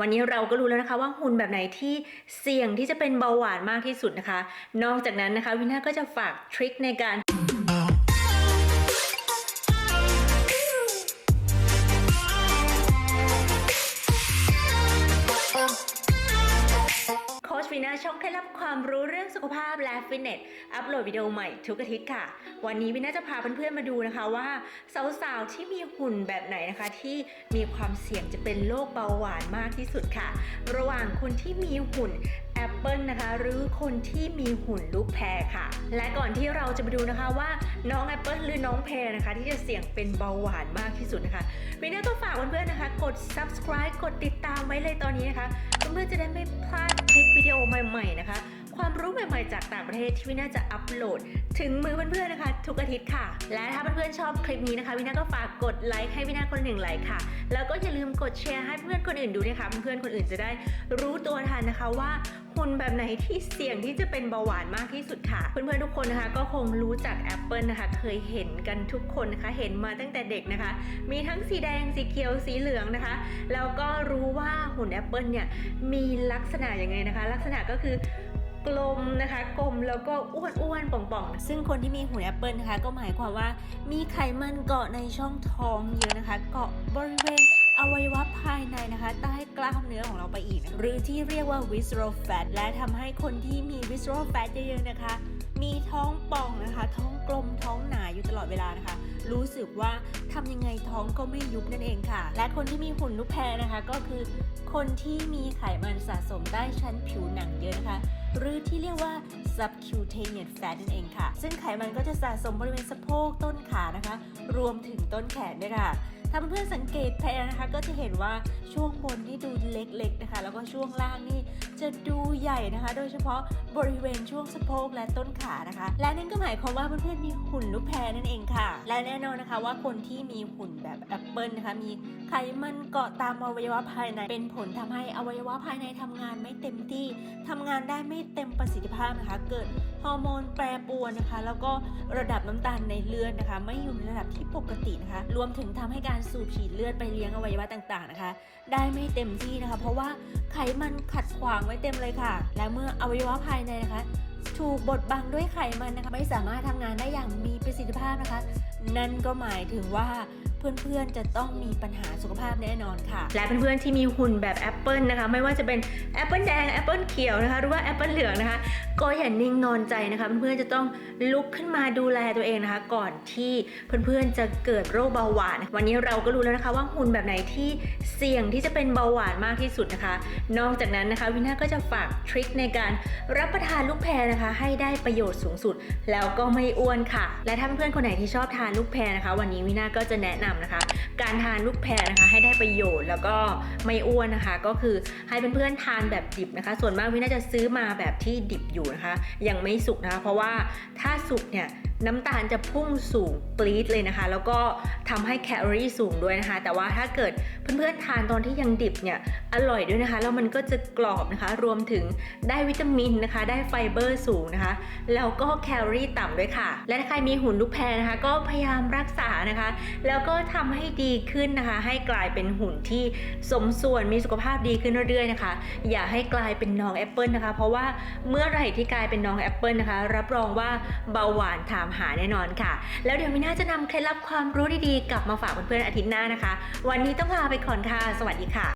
วันนี้เราก็รู้แล้วนะคะว่าหุ่นแบบไหนที่เสี่ยงที่จะเป็นเบาหวานมากที่สุดนะคะ นอกจากนั้นนะคะวินาก็จะฝากทริคในการ นะช่องเคล็ดลับความรู้เรื่องสุขภาพและฟิตเนส อัปโหลดวิดีโอใหม่ทุกอาทิตย์ค่ะ วันนี้วิน่าจะพาเพื่อนๆมาดูนะคะว่า สาวๆที่มีหุ่นแบบไหนนะคะ ที่มีความเสี่ยงจะเป็นโรคเบาหวานมากที่สุดค่ะ ระหว่างคนที่มีหุ่น แอปเปิลนะคะ หรือคนที่มีหุ่นลูกแพรค่ะ และก่อนที่เราจะไปดูนะคะว่าน้องแอปเปิลหรือน้องแพรนะคะ ที่จะเสี่ยงเป็นเบาหวานมากที่สุดนะคะวินาก็ฝากเพื่อนๆนะคะ กด subscribe กดติดตามไว้เลยตอนนี้นะคะเพื่อนๆจะได้ไม่พลาดคลิปวิดีโอใหม่ๆนะคะ ความรู้ใหม่ๆจากต่างประเทศที่วินาจะอัปโหลด ถึงมือเพื่อนๆนะคะ ทุกอาทิตย์ค่ะ และถ้าเพื่อนๆชอบคลิปนี้นะคะวินาก็ฝากกดไลค์ให้วินาคนหนึ่งไลค์ค่ะ แล้วก็อย่าลืมกดแชร์ให้เพื่อนคนอื่นดูนะคะเพื่อนๆคนอื่นจะได้รู้ตัวทันนะคะว่า หุ่นแบบไหนที่เสี่ยงที่จะเป็นเบาหวานมากที่สุดค่ะ เพื่อนๆทุกคนนะคะ ก็คงรู้จักแอปเปิลนะคะ เคยเห็นกันทุกคนนะคะ เห็นมาตั้งแต่เด็กนะคะ มีทั้งสีแดงสีเขียวสีเหลืองนะคะ แล้วก็รู้ว่าหุ่นแอปเปิลเนี่ยมีลักษณะยังไงนะคะ ลักษณะก็คือกลมนะคะกลมแล้วก็อ้วนอ้วนๆป่องๆซึ่งคนที่มีหุ่นแอปเปิลนะคะ ก็หมายความว่ามีไขมันเกาะในช่องท้องเยอะนะคะ เกาะบริเวณ อวัยวะภายในนะคะ ใต้กล้ามเนื้อของเราไปอีกนะหรือที่เรียกว่า visceral fat และทำให้คนที่มี visceral fat เยอะๆนะคะ มีท้องป่องนะคะ ท้องกลมท้องหนาอยู่ตลอดเวลานะคะ รู้สึกว่าทำยังไงท้องก็ไม่ยุบนั่นเองค่ะ และคนที่มีหุ่นลูกแพรนะคะ ก็คือคนที่มีไขมันสะสมใต้ชั้นผิวหนังเยอะนะคะ หรือที่เรียกว่า subcutaneous fat นั่นเองค่ะ ซึ่งไขมันก็จะสะสมบริเวณสะโพกต้นขานะคะ รวมถึงต้นแขนด้วยค่ะ ถ้าเพื่อนสังเกตแพรนะคะ ก็จะเห็นว่าช่วงบนนี่ดูเล็กๆนะคะ แล้วก็ช่วงล่างนี่จะดูใหญ่นะคะ โดยเฉพาะบริเวณช่วงสะโพกและต้นขานะคะ และนั่นก็หมายความว่าเพื่อนๆมีหุ่นลูกแพรนั่นเองค่ะ และแน่นอนนะคะว่าคนที่มีหุ่นแบบแอปเปิลนะคะมีไขมันเกาะตามอวัยวะภายใน เป็นผลทำให้อวัยวะภายในทำงานไม่เต็มที่ทำงานได้ไม่เต็มประสิทธิภาพนะคะ เกิด ฮอร์โมนแปรปรวนนะคะ แล้วก็ระดับน้ำตาลในเลือดนะคะ ไม่อยู่ในระดับที่ปกตินะคะ รวมถึงทำให้การสูบฉีดเลือดไปเลี้ยงอวัยวะต่างๆนะคะ ได้ไม่เต็มที่นะคะ เพราะว่าไขมันขัดขวางไว้เต็มเลยค่ะ และเมื่ออวัยวะภายในนะคะถูกบดบังด้วยไขมันนะคะ ไม่สามารถทำงานได้อย่างมีประสิทธิภาพนะคะ นั่นก็หมายถึงว่า เพื่อนๆ จะต้องมีปัญหาสุขภาพแน่นอนค่ะ และเพื่อนๆ ที่มีหุ่นแบบแอปเปิลนะคะ ไม่ว่าจะเป็นแอปเปิลแดงแอปเปิลเขียวนะคะ หรือว่าแอปเปิลเหลืองนะคะ ก็อย่านิ่งนอนใจนะคะ เพื่อนๆ จะต้องลุกขึ้นมาดูแลตัวเองนะคะ ก่อนที่เพื่อนๆ จะเกิดโรคเบาหวาน วันนี้เราก็รู้แล้วนะคะว่าหุ่นแบบไหนที่เสี่ยงที่จะเป็นเบาหวานมากที่สุดนะคะ นอกจากนั้นนะคะวินาก็จะฝากทริคในการรับประทานลูกแพรนะคะ ให้ได้ประโยชน์สูงสุด แล้วก็ไม่อ้วนค่ะ และถ้าเพื่อนๆ คนไหนที่ชอบทานลูกแพรนะคะ วันนี้วินาก็จะแนะนำนะคะ การทานลูกแพรนะคะ ให้ได้ประโยชน์แล้วก็ไม่อ้วนนะคะ ก็คือให้เพื่อนๆทานแบบดิบนะคะ ส่วนมากวิน่าจะซื้อมาแบบที่ดิบอยู่นะคะ ยังไม่สุกนะคะ เพราะว่าถ้าสุกเนี่ย น้ำตาลจะพุ่งสูงปรี๊ดเลยนะคะ แล้วก็ทำให้แคลอรี่สูงด้วยนะคะ แต่ว่าถ้าเกิดเพื่อนๆทานตอนที่ยังดิบเนี่ยอร่อยด้วยนะคะ แล้วมันก็จะกรอบนะคะ รวมถึงได้วิตามินนะคะ ได้ไฟเบอร์สูงนะคะ แล้วก็แคลอรี่ต่ำด้วยค่ะ และถ้าใครมีหุ่นลูกแพรนะคะ ก็พยายามรักษานะคะ แล้วก็ทำให้ดีขึ้นนะคะ ให้กลายเป็นหุ่นที่สมส่วนมีสุขภาพดีขึ้นเรื่อยๆนะคะ อย่าให้กลายเป็นน้องแอปเปิลนะคะ เพราะว่าเมื่อไหร่ที่กลายเป็นน้องแอปเปิลนะคะ รับรองว่าเบาหวานถามหาแน่นอนค่ะ แล้วเดี๋ยวมิน่าจะนำเคล็ดลับความรู้ดีๆ กลับมาฝากเพื่อนๆอาทิตย์หน้านะคะ วันนี้ต้องลาไปก่อนค่ะ สวัสดีค่ะ